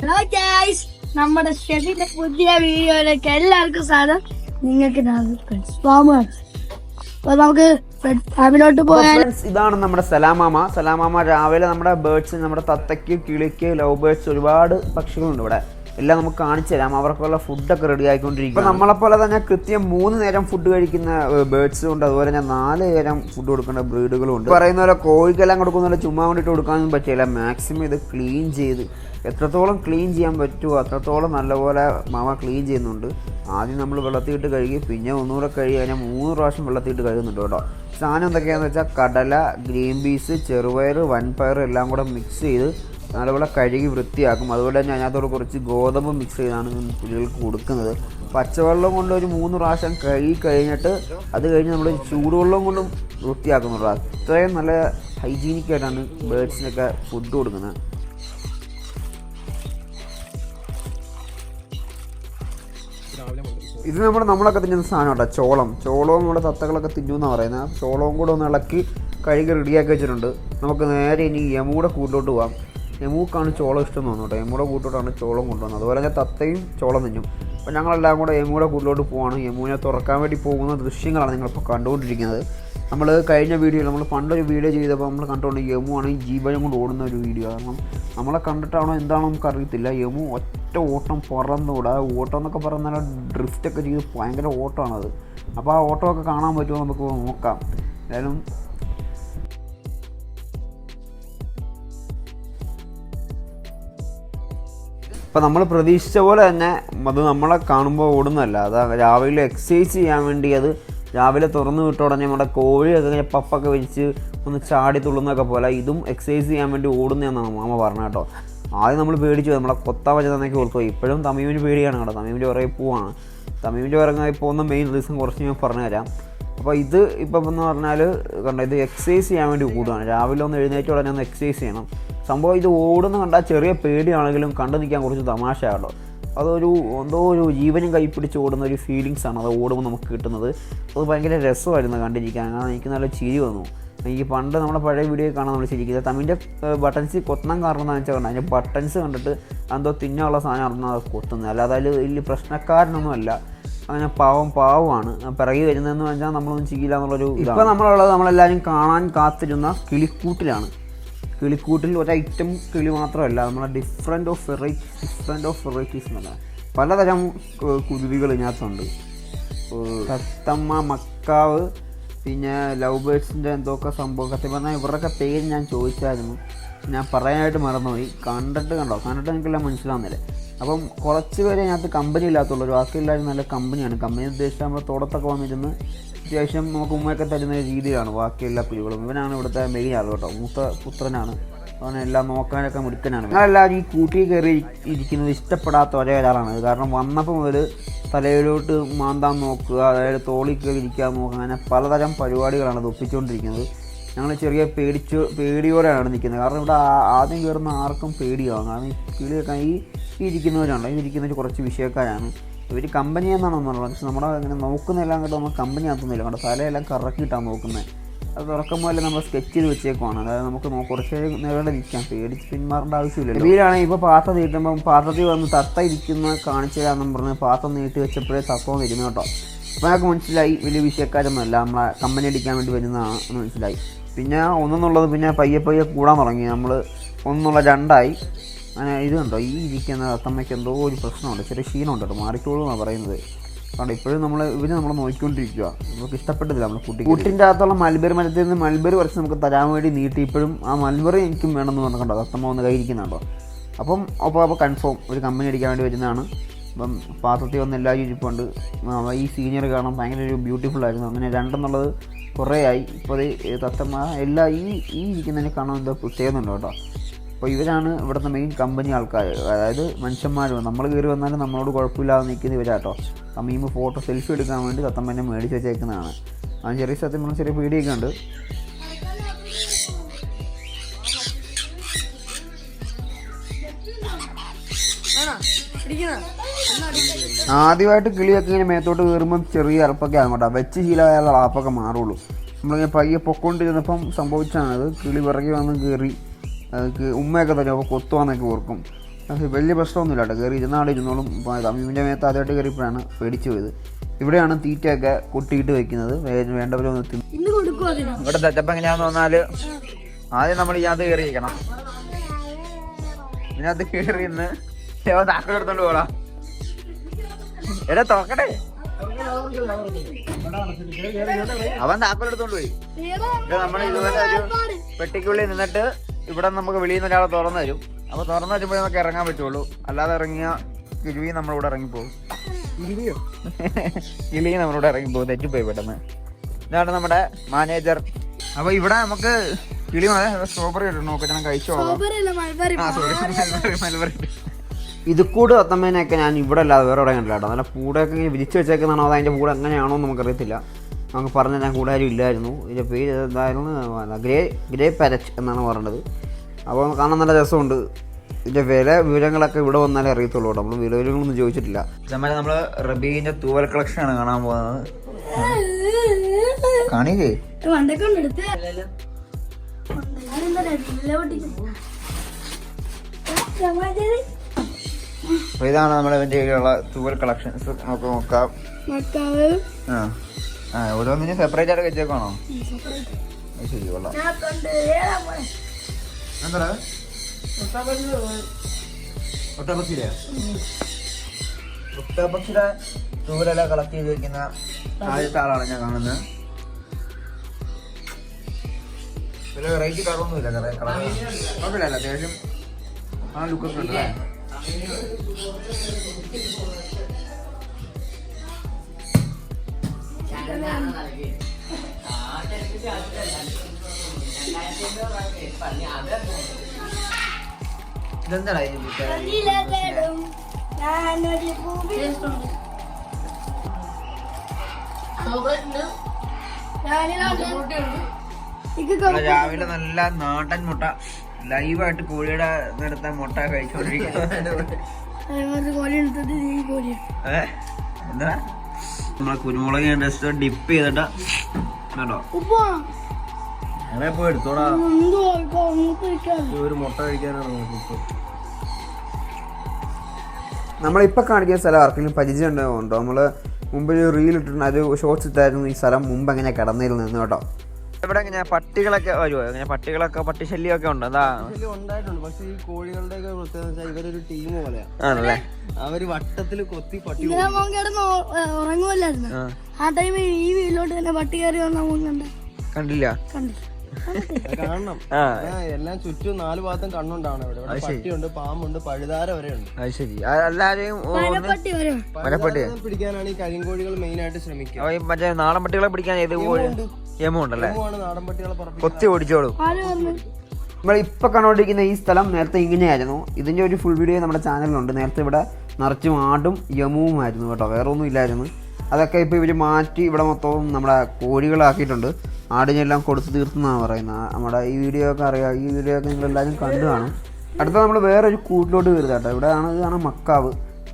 Hello guys നമ്മുടെ ഷെഫിന്റെ പുതിയ വീഡിയോയിലേക്ക് എല്ലാവർക്കും സ്വാഗതം. നിങ്ങൾക്ക് അപ്പൊ നമുക്ക് ഫാമിലോട്ട് പോയാൽ ഇതാണ് നമ്മുടെ സലാമാമ. സലാമാമ രാവിലെ നമ്മുടെ ബേർഡ്സ് നമ്മുടെ തത്തയ്ക്ക് കിളിക്ക് ലവ് ബേർഡ്സ് ഒരുപാട് പക്ഷികളുണ്ട് ഇവിടെ. എല്ലാം നമുക്ക് കാണിച്ചു തരാം. അവർക്കുള്ള ഫുഡൊക്കെ റെഡി ആയിക്കൊണ്ടിരിക്കും നമ്മളെ പോലെ തന്നെ കൃത്യം മൂന്ന് നേരം ഫുഡ് കഴിക്കുന്ന ബേർഡ്സ് ഉണ്ട്. അതുപോലെ തന്നെ നാല് നേരം ഫുഡ് കൊടുക്കേണ്ട ബ്രീഡുകളും ഉണ്ട്. പറയുന്ന പോലെ കോഴിക്കെല്ലാം കൊടുക്കുന്ന ചുമ്മാ വേണ്ടിയിട്ട് കൊടുക്കാനൊന്നും പറ്റില്ല. മാക്സിമം ഇത് ക്ലീൻ ചെയ്ത് എത്രത്തോളം ക്ലീൻ ചെയ്യാൻ പറ്റുമോ അത്രത്തോളം നല്ലപോലെ മാവ ക്ലീൻ ചെയ്യുന്നുണ്ട്. ആദ്യം നമ്മൾ വെള്ളത്തിയിട്ട് കഴുകി പിന്നെ ഒന്നുകൂടെ കഴുകി അതിനെ മൂന്ന് പ്രാവശ്യം വെള്ളത്തിയിട്ട് കഴുകുന്നുണ്ട് കേട്ടോ. സാധനം എന്തൊക്കെയാണെന്ന് വെച്ചാൽ കടല ഗ്രീൻ പീസ് ചെറുപയർ വൻപയർ എല്ലാം കൂടെ മിക്സ് ചെയ്ത് നല്ലപോലെ കഴുകി വൃത്തിയാക്കും. അതുപോലെ തന്നെ അതിനകത്തോട് കുറച്ച് ഗോതമ്പ് മിക്സ് ചെയ്താണ് കുഞ്ഞുങ്ങൾക്ക് കൊടുക്കുന്നത്. പച്ചവെള്ളം കൊണ്ട് ഒരു മൂന്ന് പ്രാവശ്യം കഴുകി കഴിഞ്ഞിട്ട് അത് കഴിഞ്ഞ് നമ്മൾ ചൂടുവെള്ളം കൊണ്ടും വൃത്തിയാക്കുന്നുള്ളൂ അത്രയും നല്ല ഹൈജീനിക് ആയിട്ടാണ് ബേഡ്സിനൊക്കെ ഫുഡ് കൊടുക്കുന്നത്. ഇത് നമ്മുടെ നമ്മളൊക്കെ തിന്നുന്ന സാധനം കേട്ടോ ചോളം. ചോളവും നമ്മുടെ തത്തകളൊക്കെ തിന്നുമെന്നാണ് പറയുന്നത് ചോളവും കൂടെ ഒന്ന് ഇളക്കി കഴുകി റെഡിയാക്കി വെച്ചിട്ടുണ്ട്. നമുക്ക് നേരെ ഇനി യമൂടെ കൂട്ടിലോട്ട് പോവാം. യമൂക്കാണ് ചോളം ഇഷ്ടം തോന്നുന്നു കേട്ടോ. എമ്മൂടെ കൂട്ടിലോട്ടാണ് ചോളം കൊണ്ടുവന്നത്. അതുപോലെ തന്നെ തത്തയും ചോളം തിന്നും. അപ്പോൾ ഞങ്ങളെല്ലാം കൂടെ എമ്മൂടെ കൂട്ടിലോട്ട് പോവാണ്. എമ്മുവിനെ തുറക്കാൻ വേണ്ടി പോകുന്ന ദൃശ്യങ്ങളാണ് നിങ്ങളിപ്പോൾ കണ്ടുകൊണ്ടിരിക്കുന്നത്. നമ്മൾ കഴിഞ്ഞ വീഡിയോയിൽ നമ്മൾ പണ്ടൊരു വീഡിയോ ചെയ്തപ്പോൾ നമ്മൾ കണ്ടുകൊണ്ട് യമു ആണ് ജീവനം കൊണ്ട് ഓടുന്ന ഒരു വീഡിയോ. കാരണം നമ്മളെ കണ്ടിട്ടാണോ എന്താണോ നമുക്ക് അറിയത്തില്ല യമു ഒറ്റ ഓട്ടം പറന്നുകൂടാ ഓട്ടം എന്നൊക്കെ പറഞ്ഞാൽ ഡ്രിഫ്റ്റൊക്കെ ചെയ്ത് ഭയങ്കര ഓട്ടമാണത്. അപ്പോൾ ആ ഓട്ടമൊക്കെ കാണാൻ പറ്റുമോ നമുക്ക് നോക്കാം. എന്തായാലും ഇപ്പം നമ്മൾ പ്രതീക്ഷിച്ച പോലെ തന്നെ അത് നമ്മളെ കാണുമ്പോൾ ഓടുന്നതല്ല. അത് രാവിലെ എക്സസൈസ് ചെയ്യാൻ വേണ്ടി അത് രാവിലെ തുറന്നു വിട്ട ഉടനെ നമ്മുടെ കോഴിയൊക്കെ ഇങ്ങനെ പപ്പൊക്കെ വെച്ച് ഒന്ന് ചാടി തുള്ളുന്നൊക്കെ പോലെ ഇതും എക്സസൈസ് ചെയ്യാൻ വേണ്ടി ഓടുന്നതെന്നാണ് മാമ പറഞ്ഞത് കേട്ടോ. ആദ്യം നമ്മൾ പേടിച്ചു നമ്മളെ കൊത്ത വച്ചതെന്നൊക്കെ ഓർത്തു ഇപ്പോഴും തമീമിന് പേടിയാണ് കേട്ടോ. തമീമിന്റെ പുറകെ പോവാണ്. തമീമിന്റെ പുറകെ പോകുന്ന മെയിൻ റീസൺ കുറച്ച് ഞാൻ പറഞ്ഞുതരാം അപ്പോൾ ഇത് ഇപ്പം എന്ന് പറഞ്ഞാൽ കണ്ടോ ഇത് എക്സസൈസ് ചെയ്യാൻ വേണ്ടി കൂടുകയാണ് രാവിലെ ഒന്ന് എഴുന്നേറ്റ് ഉടനെ ഒന്ന് എക്സസൈസ് ചെയ്യണം. സംഭവം ഇത് ഓടുന്ന കണ്ടാൽ ചെറിയ പേടിയാണെങ്കിലും കണ്ടു നിൽക്കാൻ കുറച്ച് തമാശയാണല്ലോ. അതൊരു എന്തോ ഒരു ജീവനും കൈപ്പിടിച്ച് ഓടുന്ന ഒരു ഫീലിങ്സ് ആണ് അത് ഓടുമ്പോൾ നമുക്ക് കിട്ടുന്നത്. അത് ഭയങ്കര രസമായിരുന്നു കണ്ടിരിക്കാൻ. കാരണം എനിക്ക് നല്ല ചിരി വന്നു. എനിക്ക് പണ്ട് നമ്മുടെ പഴയ വീഡിയോ കാണാൻ നമ്മൾ ചിരിക്കുന്നത്. തമ്മിന്റെ ബട്ടൺസ് കൊത്താൻ കാരണം എന്താണെന്ന് വെച്ചാൽ അതിന്റെ ബട്ടൺസ് കണ്ടിട്ട് എന്തോ തിന്നാനുള്ള സാധനം അത് കൊത്തുന്നത്. അല്ലാതെ അതിൽ വലിയ പ്രശ്നക്കാരനൊന്നുമല്ല. അങ്ങനെ പാവം പാവമാണ്. പിറകി വരുന്നതെന്ന് വെച്ചാൽ നമ്മളൊന്നും ചെയ്യില്ല എന്നുള്ളൊരു ഇപ്പം നമ്മളുള്ളത് നമ്മളെല്ലാവരും കാണാൻ കാത്തിരുന്ന കിളിക്കൂട്ടിലാണ്. കിളിക്കൂട്ടിൽ ഒരു ഐറ്റം കിളി മാത്രമല്ല നമ്മളെ different of variety different of varieties എന്നല്ല പലതരം കുരുവികൾ ഇതിനകത്തുണ്ട്. കത്തമ്മ മക്കാവ് പിന്നെ ലവ് ബേഡ്സിന്റെ എന്തൊക്കെ സംഭവം സത്യം പറഞ്ഞാൽ ഇവരുടെയൊക്കെ പേര് ഞാൻ ചോദിച്ചായിരുന്നു. ഞാൻ പറയാനായിട്ട് മറന്നുപോയി. കണ്ടിട്ട് കണ്ടോ? കണ്ടിട്ട് എനിക്കെല്ലാം മനസ്സിലാവുന്നില്ല? അപ്പം കുറച്ച് പേരെ അതിനകത്ത് കമ്പനി ഇല്ലാത്തുള്ളൂ ബാക്കിയെല്ലാവരും നല്ല കമ്പനിയാണ് കമ്പനി ഉദ്ദേശിച്ചാൽ നമ്മൾ തോട്ടത്തൊക്കെ വന്നിരുന്ന് അത്യാവശ്യം നമുക്ക് ഉമ്മയൊക്കെ തരുന്ന രീതിയിലാണ് ബാക്കി എല്ലാ കുഴികളും ഇവനാണ് ഇവിടുത്തെ മെയിൻ ആൾ കേട്ടോ. മൂത്ത പുത്രനാണ്. അവനെ എല്ലാം നോക്കാനൊക്കെ മുടുക്കനാണ് ഞങ്ങളെല്ലാവരും ഈ കൂട്ടി കയറി ഇരിക്കുന്നത് ഇഷ്ടപ്പെടാത്ത ഒരേ ഒരാളാണ്. കാരണം വന്നപ്പോൾ മുതൽ തലയിലോട്ട് മാന്താൻ നോക്കുക അതായത് തോളി കയറി ഇരിക്കാൻ നോക്കുക അങ്ങനെ പലതരം പരിപാടികളാണ് ഇത് ഒപ്പിച്ചുകൊണ്ടിരിക്കുന്നത് ഞങ്ങൾ ചെറിയ പേടിച്ച് പേടിയോടെയാണ് നിൽക്കുന്നത്. കാരണം ഇവിടെ ആദ്യം കയറുന്ന ആർക്കും പേടിയാവും. കാരണം ഈ കിളിയൊക്കെ ഈ ഇരിക്കുന്നവരാണ്. ഈ ഇരിക്കുന്നവർ കുറച്ച് വിഷയക്കാരാണ്. ഇവർ കമ്പനി എന്നാണ് പറഞ്ഞത് പക്ഷെ നമ്മുടെ അങ്ങനെ നോക്കുന്നതെല്ലാം കണ്ട് നമ്മൾ കമ്പനി ആക്കുന്നില്ല കണ്ടോ തലയെല്ലാം കറക്കിയിട്ടാണ് നോക്കുന്നത്. അത് തുറക്കുമ്പോൾ നമ്മൾ സ്കെച്ച് ചെയ്ത് വെച്ചേക്കുവാണ്. അതായത് നമുക്ക് കുറച്ച് നേരം നിൽക്കാം. പേടിച്ച് പിന്മാറേണ്ട ആവശ്യമില്ല വീടാണെങ്കിൽ ഇപ്പോൾ പാത്രം നീട്ടുമ്പം പാത്രത്തിൽ വന്ന് തത്ത ഇരിക്കുന്ന കാണിച്ചു തരാമെന്നും പറഞ്ഞ് പാത്രം നീട്ടി വെച്ചപ്പോഴേ തത്ത വരുന്നു കേട്ടോ. അപ്പോൾ ഞങ്ങൾക്ക് മനസ്സിലായി വലിയ വിഷയക്കാരൊന്നുമല്ല. നമ്മളെ കമ്പനി അടിക്കാൻ വേണ്ടി വരുന്നതാണ് എന്ന് മനസ്സിലായി. പിന്നെ ഒന്നെന്നുള്ളത് പിന്നെ പയ്യെ പയ്യെ കൂടാൻ തുടങ്ങി. നമ്മൾ ഒന്നുള്ള രണ്ടായി. അങ്ങനെ ഇത് കണ്ടോ ഈ ഇരിക്കുന്ന തത്തമ്മയ്ക്ക് എന്തോ ഒരു പ്രശ്നമുണ്ട്. ചെറിയ ക്ഷീണമുണ്ട് കേട്ടോ. മാറിക്കോളൂ എന്നാണ് പറയുന്നത്. കാരണം ഇപ്പോഴും നമ്മൾ ഇവർ നമ്മൾ നോക്കിക്കൊണ്ടിരിക്കുക നമുക്ക് ഇഷ്ടപ്പെട്ടില്ല നമ്മൾ കുട്ടി കൂട്ടിന്റെ അകത്തുള്ള മൽബറി മരത്തിൽ നിന്ന് മൽബറി കുറച്ച് നമുക്ക് തരാൻ വേണ്ടി നീട്ടി. ഇപ്പോഴും ആ മൽബറി എനിക്കും വേണമെന്ന് പറഞ്ഞിട്ടുണ്ടോ തത്തമ്മ ഒന്ന് കഴിക്കുന്നുണ്ടോ അപ്പം അപ്പോൾ അപ്പോൾ കൺഫേം ഒരു കമ്പനി അടിക്കാൻ വേണ്ടി വരുന്നതാണ്. അപ്പം പാത്രത്തിൽ വന്ന് എല്ലാവരും ഇരിപ്പുണ്ട്. ഈ സീനിയർ കാണാൻ ഭയങ്കര ഒരു ബ്യൂട്ടിഫുൾ ആയിരുന്നു. അങ്ങനെ രണ്ടെന്നുള്ളത് കുറേ ആയി ഇപ്പോൾ തത്തമ്മ എല്ലാ ഈ ഈ ഇരിക്കുന്നതിനെ കാണാൻ എന്തോ പ്രത്യേകതയുണ്ട് കേട്ടോ? അപ്പോൾ ഇവരാണ് ഇവിടുത്തെ മെയിൻ കമ്പനി ആൾക്കാർ അതായത് മനുഷ്യന്മാർ നമ്മൾ കയറി വന്നാലും നമ്മളോട് കുഴപ്പമില്ലാതെ നിൽക്കുന്ന ഇവരാട്ടോ തമ്മീമ് ഫോട്ടോ സെൽഫി എടുക്കാൻ വേണ്ടി തത്തമ്മേനെ മേടിച്ച് വെച്ചേക്കുന്നതാണ്. ആ ചെറിയ സത്യം പറഞ്ഞാൽ ചെറിയ പേടിയൊക്കെ ഉണ്ട്. ആദ്യമായിട്ട് കിളിയൊക്കെ ഇങ്ങനെ മേത്തോട്ട് കയറുമ്പം ചെറിയ അറപ്പൊക്കെ ആകും കേട്ടോ. വെച്ച് ശീലമായാലുള്ള അറപ്പൊക്കെ മാറുള്ളൂ. നമ്മളിങ്ങനെ പയ്യെ പൊക്കോണ്ടിരുന്നപ്പം സംഭവിച്ചാണത് കിളി പിറകെ വന്ന് കയറി അത് ഉമ്മയൊക്കെ തരും അപ്പോൾ കൊത്തുവാന്നൊക്കെ ഓർക്കും. പക്ഷേ വലിയ പ്രശ്നമൊന്നുമില്ല കേട്ടോ. കയറി ഇരുന്നാടെ ഇരുന്നോളും. തമ്മിന്റെ മേത്ത് ആദ്യമായിട്ട് കയറിയപ്പോഴാണ് പേടിച്ചു പോയത്. ഇവിടെയാണ് തീറ്റയൊക്കെ കൊട്ടിയിട്ട് വെക്കുന്നത്. വേണ്ടവരെ തിന്ന്. അതിന്. ഇവിടെ സെറ്റപ്പ് എങ്ങനെയാന്ന് പറഞ്ഞാൽ ആദ്യം നമ്മൾ ഇതിനകത്ത് കയറിയിരിക്കണം ഇതിനകത്ത് കയറി ഇന്ന് എടുത്തോണ്ട് പോടാ എടാ തുറക്കട്ടെ. അവൻ താക്കോൽ എടുത്തോണ്ട് പോയി. നമ്മൾ ഇതുപോലെ ഒരു പെട്ടിക്കുള്ളിൽ നിന്നിട്ട് ഇവിടെ നമുക്ക് വെളിയിൽ നിന്ന് ഒരാളെ തുറന്നു തരും. അപ്പൊ തുറന്നു വരുമ്പോഴേ നമുക്ക് ഇറങ്ങാൻ പറ്റുള്ളൂ. അല്ലാതെ ഇറങ്ങിയ കിരുവി നമ്മളിവിടെ ഇറങ്ങിപ്പോകും. കിളി നമ്മളിവിടെ ഇറങ്ങിപ്പോകും. തെറ്റിപ്പോയി പെട്ടെന്ന്. ഇതാണ് നമ്മുടെ മാനേജർ. അപ്പൊ ഇവിടെ നമുക്ക് കിളി സ്ട്രോബെറി ഇട്ടു നോക്കാം ഞാൻ കഴിച്ചോളാം ഇത് കൂടെ തത്തമ്മേനെയൊക്കെ ഞാൻ ഇവിടെ അല്ലാതെ വേറെ എവിടെ കണ്ടില്ല കേട്ടോ. നല്ല കൂടെയൊക്കെ വിരിച്ചു വെച്ചേക്കുന്നതാണോ അതിന്റെ കൂടെ എങ്ങനെയാണോ നമുക്കറിയത്തില്ല. നമുക്ക് പറഞ്ഞ ഞാൻ കൂടെ ആരും ഇല്ലായിരുന്നു. ഇതിന്റെ പേര് എന്തായിരുന്നു? ഗ്രേ ഗ്രേ പാരറ്റ് എന്നാണ് പറഞ്ഞത്. അപ്പോൾ കാണാൻ നല്ല രസമുണ്ട്. ഇതിന്റെ വില വിവരങ്ങളൊക്കെ ഇവിടെ വന്നാലേ അറിയത്തുള്ളൂ കേട്ടോ. നമ്മൾ വില വിവരങ്ങളൊന്നും ചോദിച്ചിട്ടില്ല. നമ്മൾ നമ്മൾ റബീന്റെ തൂവൽ കളക്ഷനാണ് കാണാൻ പോകുന്നത്. കാണിക്കേ അപ്പൊ ഇതാണ് നമ്മുടെ കയ്യിലുള്ള തൂവൽ കളക്ഷൻസ് നമുക്ക് നോക്കാം. ആ. ആ ഓരോന്നിനും സെപ്പറേറ്റ് ആയിട്ട് വെച്ചേക്കാണോ ശരി കൊള്ളാം? എന്താ ഒട്ടപക്ഷിയുടെ ഒട്ടപക്ഷിയുടെ തൂവലെല്ലാം കളക്ട് ചെയ്ത് വെക്കുന്ന ആദ്യത്തെ ആളാണ് ഞാൻ കാണുന്നത്. പിന്നെ വെറൈറ്റി കളറൊന്നുമില്ല കളർ കുഴപ്പമില്ല അത്യാവശ്യം ആ ലുക്കൊക്കെ ഉണ്ട് രാവിലെ നല്ല നാടൻ മുട്ട. ലൈവായിട്ട് കോഴിയുടെ നടത്ത മുട്ട കഴിച്ചോണ്ടിരിക്കുന്നു എന്താ? നമ്മളെ കുരുമുളക് ജസ്റ്റ് ഡിപ്പ് ചെയ്തിട്ട് കേട്ടോ അങ്ങനെ പോയി എടുത്തോടാ. ഒരു മുട്ട കഴിക്കാനാണ് നമ്മളിപ്പോൾ കാണിക്കുന്ന സ്ഥലം ആർക്കെങ്കിലും പരിചയം ഉണ്ടോ? ഉണ്ടോ നമ്മൾ മുമ്പ് ഒരു റീൽ ഇട്ടിട്ടുണ്ട്. അത് ഷോർട്സ് ഇട്ടായിരുന്നു. ഈ സ്ഥലം മുമ്പ് എങ്ങനെ കിടന്നിരുന്നു കേട്ടോ. ഇവിടെ ഇങ്ങനെ പട്ടികളൊക്കെ വരുമോ ഇങ്ങനെ പട്ടികളൊക്കെ പട്ടി ശല്യമൊക്കെ ഉണ്ട്? എന്താ ഇതിൽ ഉണ്ടായിട്ടുണ്ട്. പക്ഷെ ഈ കോഴികളുടെ ഒക്കെ പ്രത്യേകത വെച്ചാൽ ഇവരൊരു ടീം പോലെയാ. ആണല്ലേ? അവർ വട്ടത്തിൽ കൊത്തി പട്ടി ഇന്നലെ മോൻ കിടന്ന് ഉറങ്ങുമല്ലായിരുന്നു ആ. ആ ടൈമിൽ ഈ വീട്ടിലോട്ട് തന്നെ പട്ടി കയറി വന്ന മോൻ കണ്ട. കണ്ടില്ല? കണ്ടു കാണണം ആ. ആ, എല്ലാം ചുറ്റും നാല് ഭാഗത്തും കണ്ണുണ്ടാണ് ഇവിടെ. ഇവിടെ പട്ടിയുണ്ട് പാമ്പുണ്ട് പഴുതാര വരെ ഉണ്ട്. അത് ശരി. ആ- ഒന്ന് വരും. പഴുതാരനെ പിടിക്കാനാണ് ഈ കരിങ്കോഴികൾ മെയിൻ ആയിട്ട് ശ്രമിക്കുക. അവ ഈ മറ്റേ നാടൻ പട്ടികളെ പിടിക്കാൻ ഏത് കോഴി? യമു ഉണ്ടല്ലേ കൊത്തി ഓടിച്ചോളൂ. നമ്മൾ ഇപ്പൊ കണ്ടോണ്ടിരിക്കുന്ന ഈ സ്ഥലം നേരത്തെ ഇങ്ങനെയായിരുന്നു. ഇതിന്റെ ഒരു ഫുൾ വീഡിയോ നമ്മുടെ ചാനലിലുണ്ട്. നേരത്തെ ഇവിടെ നിറച്ചും ആടും യമുവുമായിരുന്നു കേട്ടോ. വേറെ ഒന്നും ഇല്ലായിരുന്നു. അതൊക്കെ ഇപ്പോൾ ഇവർ മാറ്റി ഇവിടെ മൊത്തവും നമ്മുടെ കോഴികളാക്കിയിട്ടുണ്ട്. ആടിനെല്ലാം കൊടുത്തു തീർത്തെന്നാണ് പറയുന്നത് നമ്മുടെ ഈ വീഡിയോ ഒക്കെ അറിയാം. ഈ വീഡിയോ ഒക്കെ നിങ്ങളെല്ലാവരും കണ്ടു കാണും. അടുത്ത നമ്മൾ വേറൊരു കൂട്ടിലോട്ട് വരുന്നത് കേട്ടോ. ഇവിടെ ആണ് ഇതാണ് മക്കാവ്.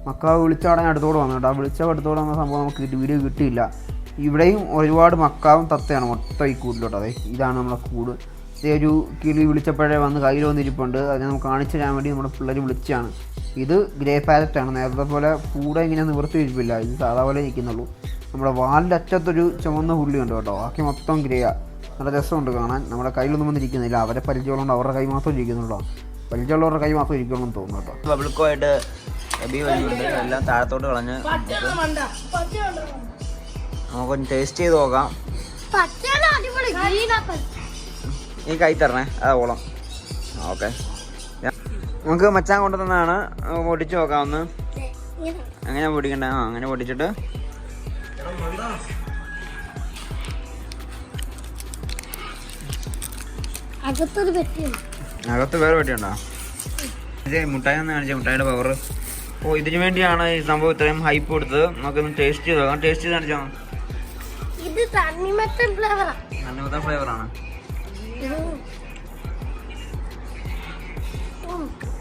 മക്കാവ് വിളിച്ചാടാൻ അടുത്തോട് വന്നു കേട്ടോ. ആ വിളിച്ച അടുത്തോട് വന്ന സംഭവം നമുക്ക് വീഡിയോ കിട്ടിയില്ല. ഇവിടെയും ഒരുപാട് മക്കാവും തത്തയാണ് മൊത്തം ഈ കൂടിലോട്ട് അതെ ഇതാണ് നമ്മുടെ കൂട്. ഒരു കിളി വിളിച്ചപ്പോഴേ വന്ന് കയ്യിൽ വന്നിരിപ്പുണ്ട്. അതിനെ നമുക്ക് കാണിച്ചു തരാൻ വേണ്ടി നമ്മുടെ പിള്ളേർ വിളിച്ചാണ് ഇത് ഗ്രേ പാരറ്റ് ആണ്. നേരത്തെ പോലെ കൂടെ ഇങ്ങനെ നിവർത്തി ഇരിപ്പില്ല ഇത് സാധാ പോലെ ഇരിക്കുന്നുള്ളൂ. നമ്മുടെ വാലിന്റെ അറ്റത്തൊരു ചുമന്ന പുള്ളി ഉണ്ട് കേട്ടോ. ബാക്കി മൊത്തം ഗ്രേയാണ് നല്ല രസമുണ്ട് കാണാൻ. നമ്മുടെ കയ്യിലൊന്നും വന്നിരിക്കുന്നില്ല. അവരെ പരിചയമുള്ളതുകൊണ്ട് അവരുടെ കൈ മാത്രം ഇരിക്കുന്നുള്ളൂ പരിചയമുള്ളവരുടെ കൈ മാത്രം ഇരിക്കുള്ളൂ എന്ന് തോന്നുന്നു കേട്ടോ. പബ്ലിക്കുമായിട്ട് എല്ലാം താഴത്തോട്ട് കളഞ്ഞ് നമുക്കൊന്ന് ടേസ്റ്റ് ചെയ്ത് നോക്കാം. ഈ കൈ തരണേ അതാ ഓളം. ഓക്കെ. നമുക്ക് മച്ചാൻ കൊണ്ടുതന്നാണ് പൊടിച്ച് നോക്കാം ഒന്ന് അങ്ങനെ പൊടിക്കണ്ട ആ അങ്ങനെ പൊടിച്ചിട്ട് അകത്ത് വേറെ പറ്റിയുണ്ടോ മുട്ടായി ഒന്ന് കാണിച്ച മുട്ടായിയുടെ പവർ ഓ ഇതിനു വേണ്ടിയാണ് ഈ സംഭവം ഇത്രയും ഹൈപ്പ് കൊടുത്തത്. നമുക്കൊന്ന് ടേസ്റ്റ് ചെയ്ത് നോക്കാം. ടേസ്റ്റ് ചെയ്ത് കാണിച്ചോ ഇത് തണ്ണിമത്തൻ ഫ്ലേവറാ നന്നൂത്ത ഫ്ലേവറാണ്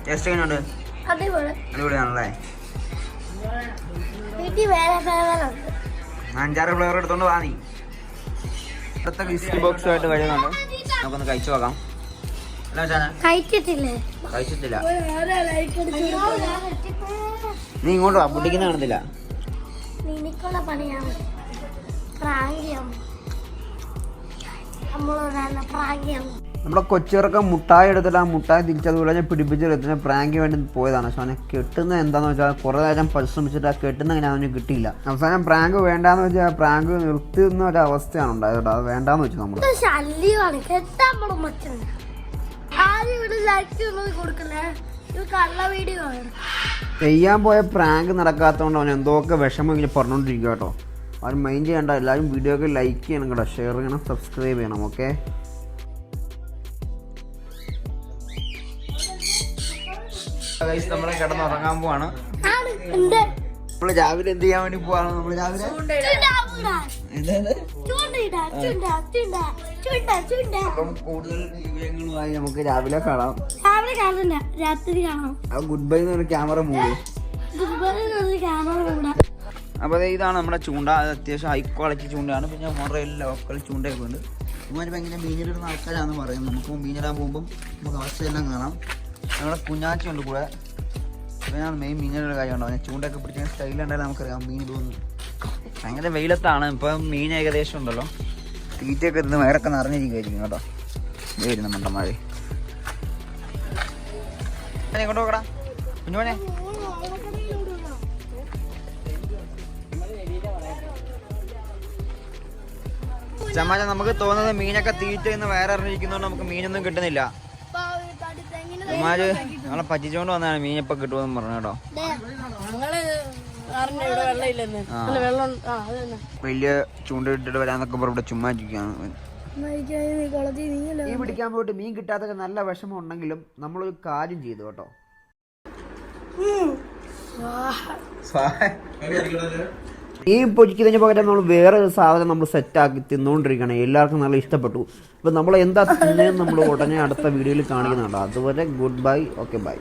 ടേസ്റ്റ് എങ്ങനെയുണ്ട്? അതേപോലെ അടിപൊളിയാണല്ലേ? അഞ്ചാറ് ഫ്ലേവർ എടുത്തോണ്ട് വാ നീ. ഇപ്പോഴത്തെ ഗിഫ്റ്റ് ആയിട്ട് കഴിയുന്നുണ്ട്. നമുക്കൊന്ന് കഴിച്ചു നോക്കാം. കഴിച്ചിട്ടില്ലേ? കഴിച്ചിട്ടില്ല. നീ ഇങ്ങോട്ട് വാ പൊട്ടിക്കുന്ന കാണത്തില്ല പണിയാണ് നമ്മുടെ കൊച്ചിറക്ക മുട്ടായി എടുത്തിട്ട് ആ മുട്ടായി തിരിച്ചതുപോലെ ഞാൻ പിടിപ്പിച്ചെടുത്തിന് പ്രാങ്ക് വേണ്ടി പോയതാണ്. പക്ഷെ അവനെ കെട്ടുന്നത് എന്താണെന്ന് വെച്ചാൽ കുറേ നേരം പരിശ്രമിച്ചിട്ട് ആ കെട്ടുന്ന അങ്ങനെ അവന് കിട്ടിയില്ല. അവസാനം പ്രാങ്ക് വേണ്ടാന്ന് വെച്ചാൽ പ്രാങ്ക് നിർത്തുന്ന ഒരു അവസ്ഥയാണ് ഉണ്ടായത് കേട്ടോ. അത് വേണ്ടാന്ന് വെച്ചു നമ്മൾ ശല്യമാണ്. കെട്ടാൻ ആരും ഇവിടെ ലൈക്ക് ഒന്നും കൊടുക്കല്ലേ? ചെയ്യാൻ പോയ പ്രാങ്ക് നടക്കാത്തതുകൊണ്ട് അവൻ എന്തൊക്കെ വിഷമം ഇങ്ങനെ പറഞ്ഞുകൊണ്ടിരിക്കുക കേട്ടോ. അവൻ മൈൻഡ് ചെയ്യേണ്ട. എല്ലാവരും വീഡിയോ ഒക്കെ ലൈക്ക് ചെയ്യണം കേട്ടോ. ഷെയർ ചെയ്യണം സബ്സ്ക്രൈബ് ചെയ്യണം ഓക്കെ നമ്മളെ കിടന്നുറങ്ങാൻ പോവാണ്. നമ്മൾ രാവിലെ എന്ത് ചെയ്യാൻ വേണ്ടി പോവാണ്? നമ്മൾ രാവിലെ? അപ്പം കൂടുതൽ വിവരങ്ങളുമായി നമുക്ക് രാവിലെ കാണാം. രാവിലെ രാത്രി കാണാം. ഗുഡ് ബൈ എന്ന് പറഞ്ഞ ക്യാമറ മൂവി ദുർബല ക്യാമറ കൂടെ അപ്പോൾ ഇതാണ് നമ്മുടെ ചൂണ്ട. അത് അത്യാവശ്യം ഹൈ ക്വാളിറ്റി ചൂണ്ടയാണ്. പിന്നെ മൊറയിൽ ലോക്കൽ ചൂണ്ടയൊക്കെ ഉണ്ട് ഇവന്മാർ ഭയങ്കര മീനിടുന്ന ആൾക്കാരാണെന്ന് പറയും നമുക്ക് മീനിടാൻ പോകുമ്പം നമുക്ക് അവസ്ഥയെല്ലാം കാണാം. നമ്മുടെ കുഞ്ഞാച്ചി ഉണ്ട് കൂടെ. ഇവനാണ് മെയിൻ മീനിടുന്ന കാര്യമുണ്ടോ അവനെ ചൂണ്ടയൊക്കെ പിടിക്കാൻ സ്റ്റൈലുണ്ടായാലും നമുക്കറിയാം. മീൻ പോകുന്നു. ഭയങ്കര വെയിലത്താണ്. ഇപ്പം മീൻ ഏകദേശം ഉണ്ടല്ലോ. തീറ്റയൊക്കെ ഇരുന്ന് വയറൊക്കെ നിറഞ്ഞിരിക്കുമായിരിക്കും കേട്ടോ. വരുന്ന മണ്ടന്മാര്. എങ്ങോട്ട് നോക്കടാ. കുഞ്ഞുമോനെ. ചമ്മാച്ച നമുക്ക് തോന്നുന്നത് മീനൊക്കെ തീറ്റ ഇന്ന് വേറെ അറിഞ്ഞിരിക്കുന്നതുകൊണ്ട് നമുക്ക് മീനൊന്നും കിട്ടുന്നില്ല. ഉമ്മാര് നമ്മളെ പറ്റിച്ചോണ്ട് വന്നാണ് മീൻ ഇപ്പൊ കിട്ടുമെന്ന് പറഞ്ഞു കേട്ടോ. ആ. വലിയ ചൂണ്ട ഇട്ടിട്ട് വരാന്നൊക്കെ പറഞ്ഞ് ഇവിടെ ചുമ്മാ ഇരിക്കുകയാണ് മീൻ പിടിക്കാൻ പോയിട്ട് മീൻ കിട്ടാത്തൊക്കെ നല്ല വിഷമം ഉണ്ടെങ്കിലും നമ്മളൊരു കാര്യം ചെയ്തു കേട്ടോ. മീൻ പൊരിക്കുന്നതിന് പകരം നമ്മൾ വേറെ ഒരു സാധനം നമ്മൾ സെറ്റാക്കി തിന്നുകൊണ്ടിരിക്കണം എല്ലാവർക്കും നല്ല ഇഷ്ടപ്പെട്ടു. അപ്പം നമ്മൾ എന്താ തിന്നേന്ന് നമ്മൾ ഉടനെ അടുത്ത വീഡിയോയിൽ കാണിക്കുന്നുണ്ടോ. അതുവരെ ഗുഡ് ബൈ ഓക്കെ ബൈ